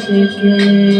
থেকে ফেরার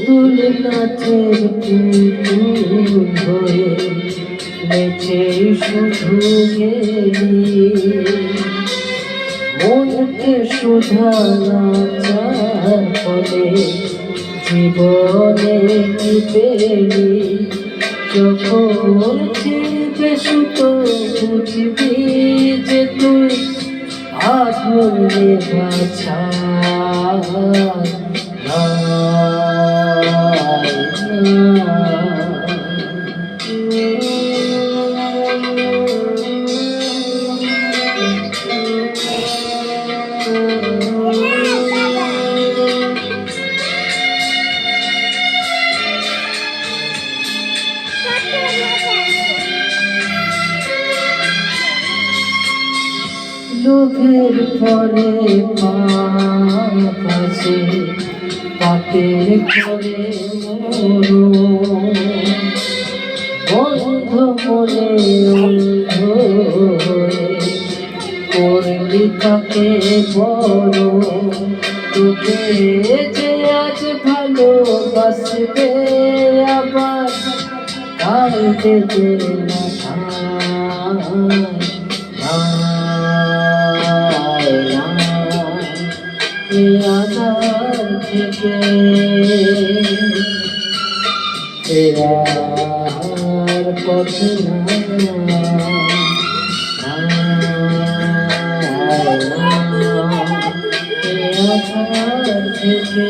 পুতুল নাচের পুতুল হয়ে নেচে শুধু গেলি মনকে শুধা নাচার ফলে জীবনে কি পেলি যখন ছিড়বে সুতো বুঝবি যে তুই বাছা। লোভের পরে পাশে পাপের করে মরো। বন্ধ মনে করলি তাকে বড়। তোকে যে আজ ভালোবাসবে আবার কাল দেবে না। আধার থেকে ফেরার পথ থেকে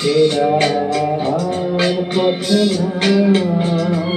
ফেরার পথ না